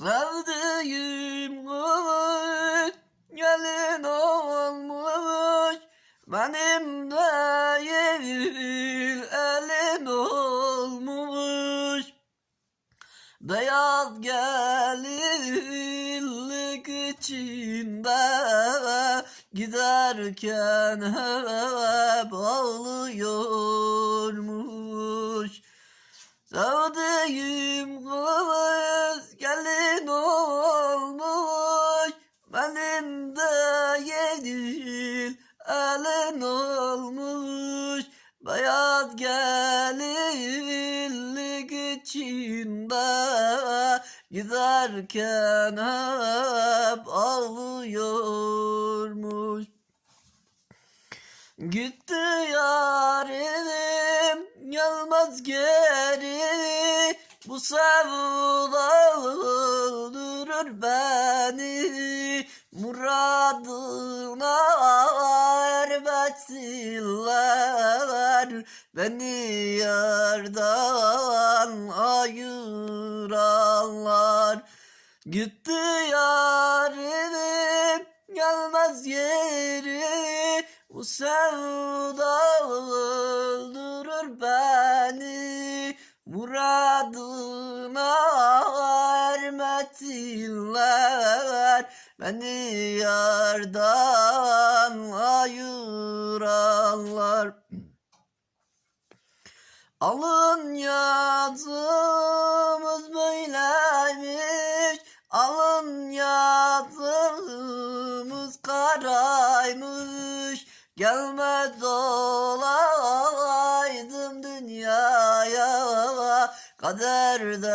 Sevdiğim kız gelin olmuş Benim değil elin olmuş. Beyaz gelinlik içinde Giderken hep ağlıyormuş. Sevdiğim Beyaz gelinlik içinde Giderken hep ağlıyormuş. Gitti yarim gelmez geri. Bu sevda öldürür beni Beni yerden ayıranlar Gitti yarim gelmez geri Bu sevda öldürür beni. Muradına ermesinler Beni yardan ayıranlar Alın yazımız böyleymiş. Alın yazımız karaymış. Gelmez olaydım dünyaya. Kaderde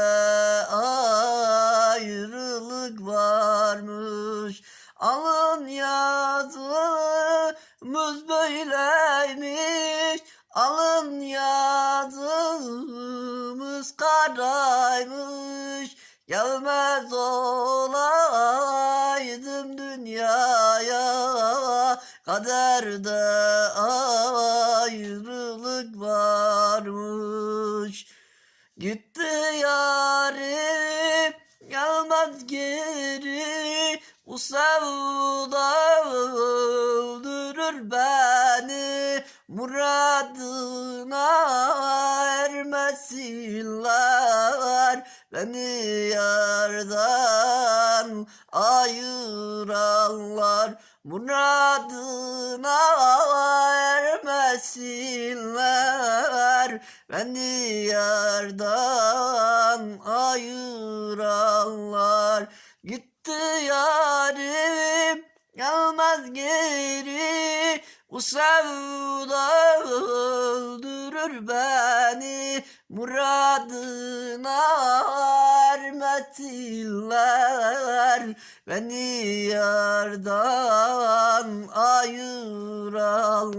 ayrılık varmış. Alın yazımız böyleymiş Alın yazımız karaymış. Gelmez olaydım dünyaya Kaderde ayrılık varmış. Gitti yarim gelmez geri Bu sevda Beni yardan ayıranlar Muradına ermesinler. Beni yardan ayıranlar Gitti yarim gelmez geri. Bu sevda öldürür beni Muradına ermesinler Beni yardan ayıranlar